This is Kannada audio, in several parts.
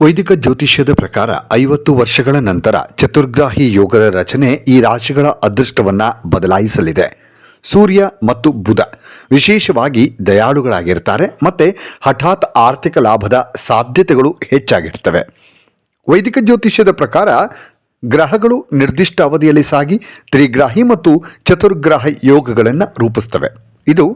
ವೈದಿಕ ಜ್ಯೋತಿಷ್ಯದ ಪ್ರಕಾರ ಐವತ್ತು ವರ್ಷಗಳ ನಂತರ ಚತುರ್ಗ್ರಾಹಿ ಯೋಗದ ರಚನೆ ಈ ರಾಶಿಗಳ ಅದೃಷ್ಟವನ್ನ ಬದಲಾಯಿಸಲಿದೆ. ಸೂರ್ಯ ಮತ್ತು ಬುಧ ವಿಶೇಷವಾಗಿ ದಯಾಳುಗಳಾಗಿರ್ತಾರೆ ಮತ್ತೆ ಹಠಾತ್ ಆರ್ಥಿಕ ಲಾಭದ ಸಾಧ್ಯತೆಗಳು ಹೆಚ್ಚಾಗಿರ್ತವೆ. ವೈದಿಕ ಜ್ಯೋತಿಷ್ಯದ ಪ್ರಕಾರ ಗ್ರಹಗಳು ನಿರ್ದಿಷ್ಟ ಅವಧಿಯಲ್ಲಿ ಸಾಗಿ ತ್ರಿಗ್ರಾಹಿ ಮತ್ತು ಚತುರ್ಗ್ರಾಹಿ ಯೋಗಗಳನ್ನು ರೂಪಿಸ್ತವೆ. ಇದು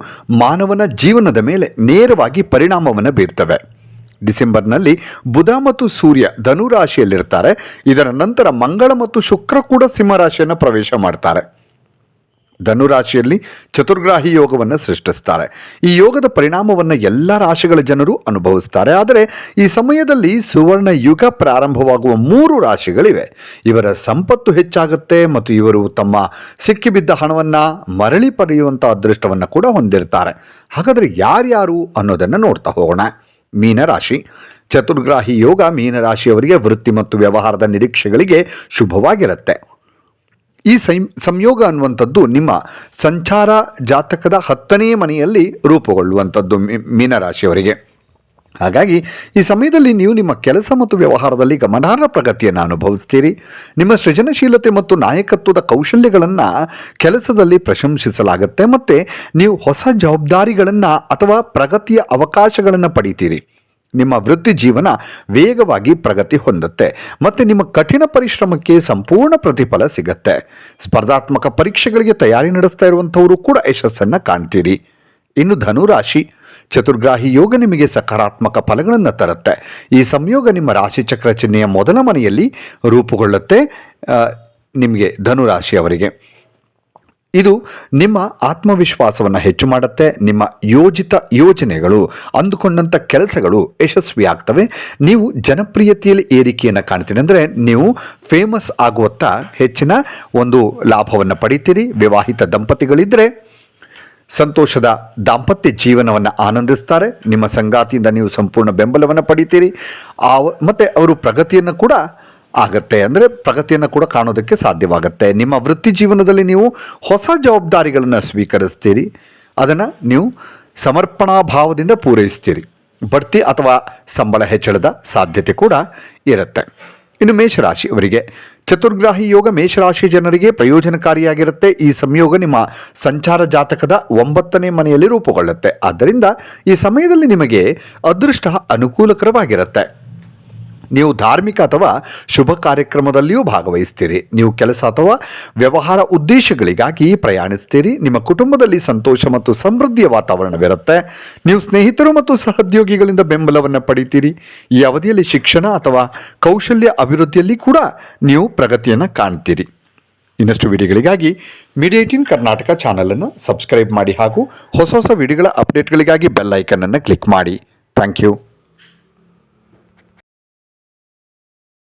ಮಾನವನ ಜೀವನದ ಮೇಲೆ ನೇರವಾಗಿ ಪರಿಣಾಮವನ್ನು ಬೀರ್ತವೆ. ಡಿಸೆಂಬರ್ನಲ್ಲಿ ಬುಧ ಮತ್ತು ಸೂರ್ಯ ಧನು ರಾಶಿಯಲ್ಲಿರ್ತಾರೆ. ಇದರ ನಂತರ ಮಂಗಳ ಮತ್ತು ಶುಕ್ರ ಕೂಡ ಸಿಂಹ ರಾಶಿಯನ್ನು ಪ್ರವೇಶ ಮಾಡ್ತಾರೆ. ಧನುರಾಶಿಯಲ್ಲಿ ಚತುರ್ಗ್ರಾಹಿ ಯೋಗವನ್ನು ಸೃಷ್ಟಿಸ್ತಾರೆ. ಈ ಯೋಗದ ಪರಿಣಾಮವನ್ನು ಎಲ್ಲ ರಾಶಿಗಳ ಜನರು ಅನುಭವಿಸ್ತಾರೆ. ಆದರೆ ಈ ಸಮಯದಲ್ಲಿ ಸುವರ್ಣ ಯುಗ ಪ್ರಾರಂಭವಾಗುವ ಮೂರು ರಾಶಿಗಳಿವೆ. ಇವರ ಸಂಪತ್ತು ಹೆಚ್ಚಾಗುತ್ತೆ ಮತ್ತು ಇವರು ತಮ್ಮ ಸಿಕ್ಕಿಬಿದ್ದ ಹಣವನ್ನು ಮರಳಿ ಪಡೆಯುವಂಥ ಅದೃಷ್ಟವನ್ನು ಕೂಡ ಹೊಂದಿರ್ತಾರೆ. ಹಾಗಾದರೆ ಯಾರ್ಯಾರು ಅನ್ನೋದನ್ನು ನೋಡ್ತಾ ಹೋಗೋಣ. ಮೀನರಾಶಿ. ಚತುರ್ಗ್ರಾಹಿ ಯೋಗ ಮೀನರಾಶಿಯವರಿಗೆ ವೃತ್ತಿ ಮತ್ತು ವ್ಯವಹಾರದ ನಿರೀಕ್ಷೆಗಳಿಗೆ ಶುಭವಾಗಿರುತ್ತೆ. ಈ ಸಂಯೋಗ ಅನ್ನುವಂಥದ್ದು ನಿಮ್ಮ ಸಂಚಾರ ಜಾತಕದ ಹತ್ತನೇ ಮನೆಯಲ್ಲಿ ರೂಪುಗೊಳ್ಳುವಂಥದ್ದು ಮೀನರಾಶಿಯವರಿಗೆ. ಹಾಗಾಗಿ ಈ ಸಮಯದಲ್ಲಿ ನೀವು ನಿಮ್ಮ ಕೆಲಸ ಮತ್ತು ವ್ಯವಹಾರದಲ್ಲಿ ಗಮನಾರ್ಹ ಪ್ರಗತಿಯನ್ನು ಅನುಭವಿಸ್ತೀರಿ. ನಿಮ್ಮ ಸೃಜನಶೀಲತೆ ಮತ್ತು ನಾಯಕತ್ವದ ಕೌಶಲ್ಯಗಳನ್ನು ಕೆಲಸದಲ್ಲಿ ಪ್ರಶಂಸಿಸಲಾಗುತ್ತೆ ಮತ್ತು ನೀವು ಹೊಸ ಜವಾಬ್ದಾರಿಗಳನ್ನು ಅಥವಾ ಪ್ರಗತಿಯ ಅವಕಾಶಗಳನ್ನು ಪಡೀತೀರಿ. ನಿಮ್ಮ ವೃತ್ತಿ ಜೀವನ ವೇಗವಾಗಿ ಪ್ರಗತಿ ಹೊಂದುತ್ತೆ ಮತ್ತು ನಿಮ್ಮ ಕಠಿಣ ಪರಿಶ್ರಮಕ್ಕೆ ಸಂಪೂರ್ಣ ಪ್ರತಿಫಲ ಸಿಗತ್ತೆ. ಸ್ಪರ್ಧಾತ್ಮಕ ಪರೀಕ್ಷೆಗಳಿಗೆ ತಯಾರಿ ನಡೆಸ್ತಾ ಇರುವಂಥವರು ಕೂಡ ಯಶಸ್ಸನ್ನು ಕಾಣ್ತೀರಿ. ಇನ್ನು ಧನುರಾಶಿ ಚತುರ್ಗ್ರಾಹಿ ಯೋಗ ನಿಮಗೆ ಸಕಾರಾತ್ಮಕ ಫಲಗಳನ್ನು ತರುತ್ತೆ. ಈ ಸಂಯೋಗ ನಿಮ್ಮ ರಾಶಿಚಕ್ರ ಚಿಹ್ನೆಯ ಮೊದಲ ಮನೆಯಲ್ಲಿ ರೂಪುಗೊಳ್ಳುತ್ತೆ ನಿಮಗೆ ಧನುರಾಶಿಯವರಿಗೆ ಇದು ನಿಮ್ಮ ಆತ್ಮವಿಶ್ವಾಸವನ್ನು ಹೆಚ್ಚು ಮಾಡುತ್ತೆ, ನಿಮ್ಮ ಯೋಜಿತ ಯೋಜನೆಗಳು ಅಂದುಕೊಂಡಂಥ ಕೆಲಸಗಳು ಯಶಸ್ವಿಯಾಗ್ತವೆ. ನೀವು ಜನಪ್ರಿಯತೆಯಲ್ಲಿ ಏರಿಕೆಯನ್ನು ಕಾಣ್ತೀನಿ ಅಂದರೆ ನೀವು ಫೇಮಸ್ ಆಗುವತ್ತ ಹೆಚ್ಚಿನ ಒಂದು ಲಾಭವನ್ನು ಪಡಿತೀರಿ. ವಿವಾಹಿತ ದಂಪತಿಗಳಿದ್ದರೆ ಸಂತೋಷದ ದಾಂಪತ್ಯ ಜೀವನವನ್ನು ಆನಂದಿಸ್ತಾರೆ. ನಿಮ್ಮ ಸಂಗಾತಿಯಿಂದ ನೀವು ಸಂಪೂರ್ಣ ಬೆಂಬಲವನ್ನು ಪಡಿತೀರಿ. ಆ ಮತ್ತು ಅವರು ಪ್ರಗತಿಯನ್ನು ಕೂಡ ಆಗತ್ತೆ ಅಂದರೆ ಪ್ರಗತಿಯನ್ನು ಕೂಡ ಕಾಣೋದಕ್ಕೆ ಸಾಧ್ಯವಾಗುತ್ತೆ. ನಿಮ್ಮ ವೃತ್ತಿ ಜೀವನದಲ್ಲಿ ನೀವು ಹೊಸ ಜವಾಬ್ದಾರಿಗಳನ್ನು ಸ್ವೀಕರಿಸ್ತೀರಿ. ಅದನ್ನು ನೀವು ಸಮರ್ಪಣಾ ಭಾವದಿಂದ ಪೂರೈಸ್ತೀರಿ. ಬಡ್ತಿ ಅಥವಾ ಸಂಬಳ ಹೆಚ್ಚಳದ ಸಾಧ್ಯತೆ ಕೂಡ ಇರುತ್ತೆ. ಇನ್ನು ಮೇಷರಾಶಿ ಅವರಿಗೆ ಚತುರ್ಗ್ರಾಹಿ ಯೋಗ ಮೇಷರಾಶಿ ಜನರಿಗೆ ಪ್ರಯೋಜನಕಾರಿಯಾಗಿರುತ್ತೆ. ಈ ಸಂಯೋಗ ನಿಮ್ಮ ಸಂಚಾರ ಜಾತಕದ ಒಂಬತ್ತನೇ ಮನೆಯಲ್ಲಿ ರೂಪುಗೊಳ್ಳುತ್ತೆ. ಆದ್ದರಿಂದ ಈ ಸಮಯದಲ್ಲಿ ನಿಮಗೆ ಅದೃಷ್ಟ ಅನುಕೂಲಕರವಾಗಿರುತ್ತೆ. ನೀವು ಧಾರ್ಮಿಕ ಅಥವಾ ಶುಭ ಕಾರ್ಯಕ್ರಮದಲ್ಲಿಯೂ ಭಾಗವಹಿಸ್ತೀರಿ. ನೀವು ಕೆಲಸ ಅಥವಾ ವ್ಯವಹಾರ ಉದ್ದೇಶಗಳಿಗಾಗಿ ಪ್ರಯಾಣಿಸ್ತೀರಿ. ನಿಮ್ಮ ಕುಟುಂಬದಲ್ಲಿ ಸಂತೋಷ ಮತ್ತು ಸಮೃದ್ಧಿಯ ವಾತಾವರಣವಿರುತ್ತೆ. ನೀವು ಸ್ನೇಹಿತರು ಮತ್ತು ಸಹೋದ್ಯೋಗಿಗಳಿಂದ ಬೆಂಬಲವನ್ನು ಪಡಿತೀರಿ. ಈ ಅವಧಿಯಲ್ಲಿ ಶಿಕ್ಷಣ ಅಥವಾ ಕೌಶಲ್ಯ ಅಭಿವೃದ್ಧಿಯಲ್ಲಿ ಕೂಡ ನೀವು ಪ್ರಗತಿಯನ್ನು ಕಾಣ್ತೀರಿ. ಇನ್ನಷ್ಟು ವಿಡಿಯೋಗಳಿಗಾಗಿ ಮೀಡಿಯೇಟಿನ್ ಕರ್ನಾಟಕ ಚಾನಲನ್ನು ಸಬ್ಸ್ಕ್ರೈಬ್ ಮಾಡಿ ಹಾಗೂ ಹೊಸ ಹೊಸ ವಿಡಿಯೋಗಳ ಅಪ್ಡೇಟ್ಗಳಿಗಾಗಿ ಬೆಲ್ ಐಕನನ್ನು ಕ್ಲಿಕ್ ಮಾಡಿ. Thank you